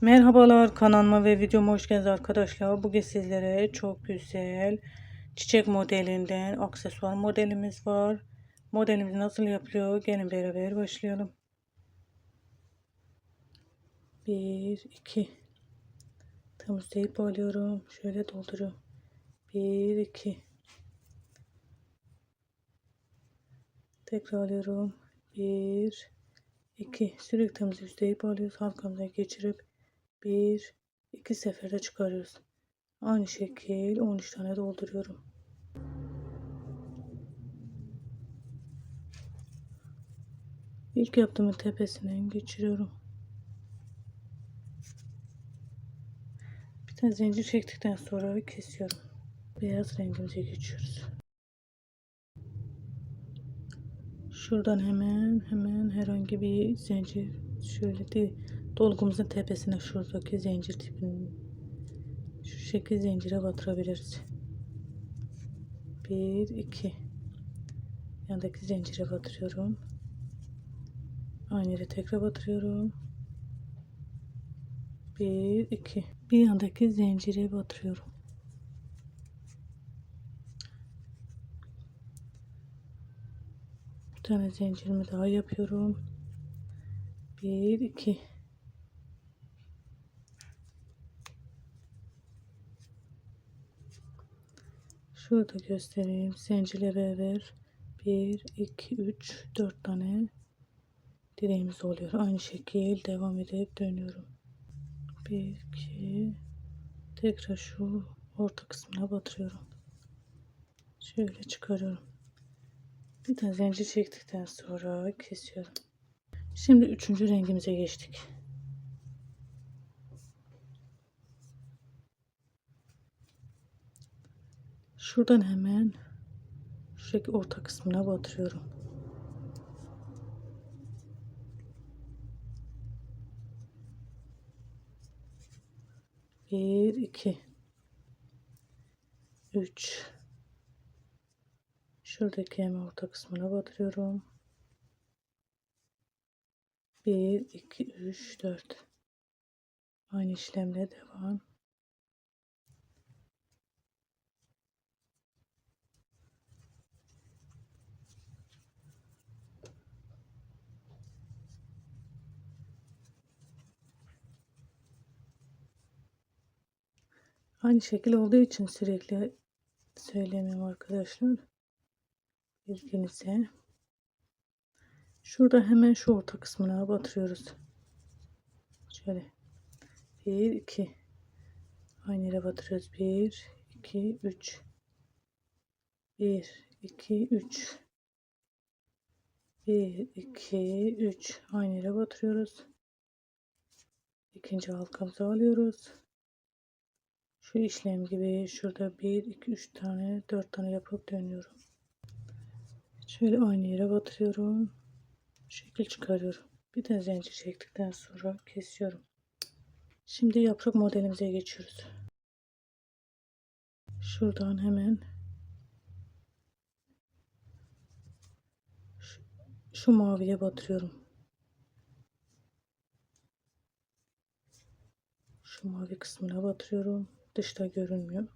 Merhabalar kanalıma ve videoma hoş geldiniz arkadaşlar. Bugün sizlere çok güzel çiçek modelinden aksesuar modelimiz var. Modelimiz nasıl yapılıyor? Gelin beraber başlayalım. 1 2 Temizleyip alıyorum. Şöyle dolduruyorum. 1 2 Tekrar alıyorum. 1 2 Sürekli temizleyip alıyoruz. Halkamıza geçirip bir iki seferde çıkarıyoruz. Aynı şekil 13 tane dolduruyorum. İlk yaptığımın tepesinden geçiriyorum. Bir tane zincir çektikten sonra kesiyorum. Beyaz rengimize geçiyoruz. Şuradan hemen hemen herhangi bir zincir şöyle değil dolgumuzun tepesine şuradaki zincir tipini şu şekil zincire batırabiliriz. 1 2 yandaki zincire batırıyorum. Aynı yere tekrar batırıyorum. 1 2 bir yandaki zincire batırıyorum. Bir tane zincirimi daha yapıyorum. 1 2 Şurada göstereyim. Zincirle beraber 1, 2, 3, 4 tane direğimiz oluyor. Aynı şekil devam edip dönüyorum. 1, 2, tekrar şu orta kısmına batırıyorum. Şöyle çıkarıyorum. Bir tane zincir çektikten sonra kesiyorum. Şimdi üçüncü rengimize geçtik. Şuradan hemen şuradaki orta kısmına batırıyorum. Bir, iki, üç. Şuradaki hemen orta kısmına batırıyorum. Bir, iki, üç, dört. Aynı işlemle devam. Aynı şekil olduğu için sürekli söylemiyorum arkadaşlar. Bilginize. Şurada hemen şu orta kısmına batırıyoruz. Şöyle. 1 2 Aynı yere batırıyoruz. 1 2 3 1 2 3 1 2 3 Aynı yere batırıyoruz. İkinci halkamızı alıyoruz. Şu işlem gibi şurada 1, 2, 3 tane 4 tane yapıp dönüyorum. Şöyle aynı yere batırıyorum. Şekil çıkarıyorum. Bir tane zincir çektikten sonra kesiyorum. Şimdi yaprak modelimize geçiyoruz. Şuradan hemen şu, şu maviye batırıyorum. Şu mavi kısmına batırıyorum. Dışta görünmüyor.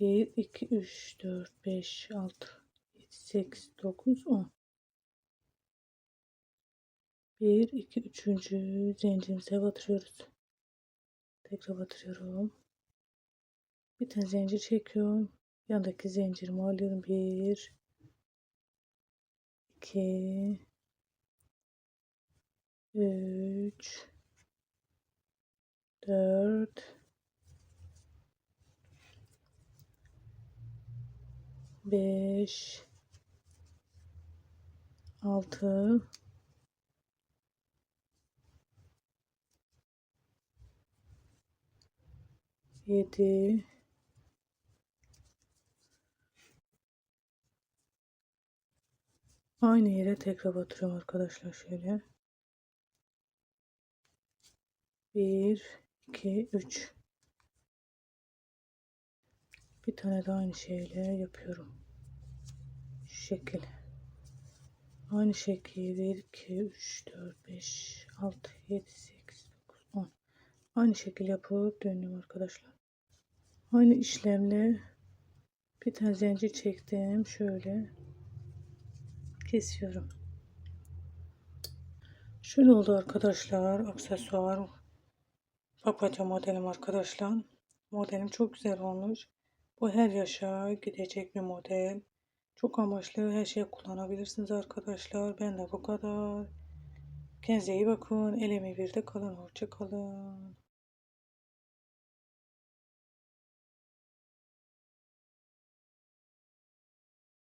1, 2, 3, 4, 5, 6, 7, 8, 9, 10. 1, 2, 3. zincirimize batırıyoruz. Tekrar batırıyorum. Bir tane zincir çekiyorum. Yandaki zincirimi alıyorum. 1, 2, 3, 4, 5 6 7 Aynı yere tekrar batırıyorum arkadaşlar şöyle. 1 2 3 Bir tane daha aynı şeyle yapıyorum. Şekil. Aynı şekil 1 2 3 4 5 6 7 8 9 10 Aynı şekil yapıp dönüyorum arkadaşlar. Aynı işlemle bir tane zincir çektim. Şöyle kesiyorum. Şöyle oldu arkadaşlar. Aksesuar papatya modelim arkadaşlar. Modelim çok güzel olmuş. Bu her yaşa gidecek bir model. Çok amaçlı her şeye kullanabilirsiniz arkadaşlar. Ben de bu kadar. Kendinize iyi bakın. Elemi bir de kalın. Hoşça kalın.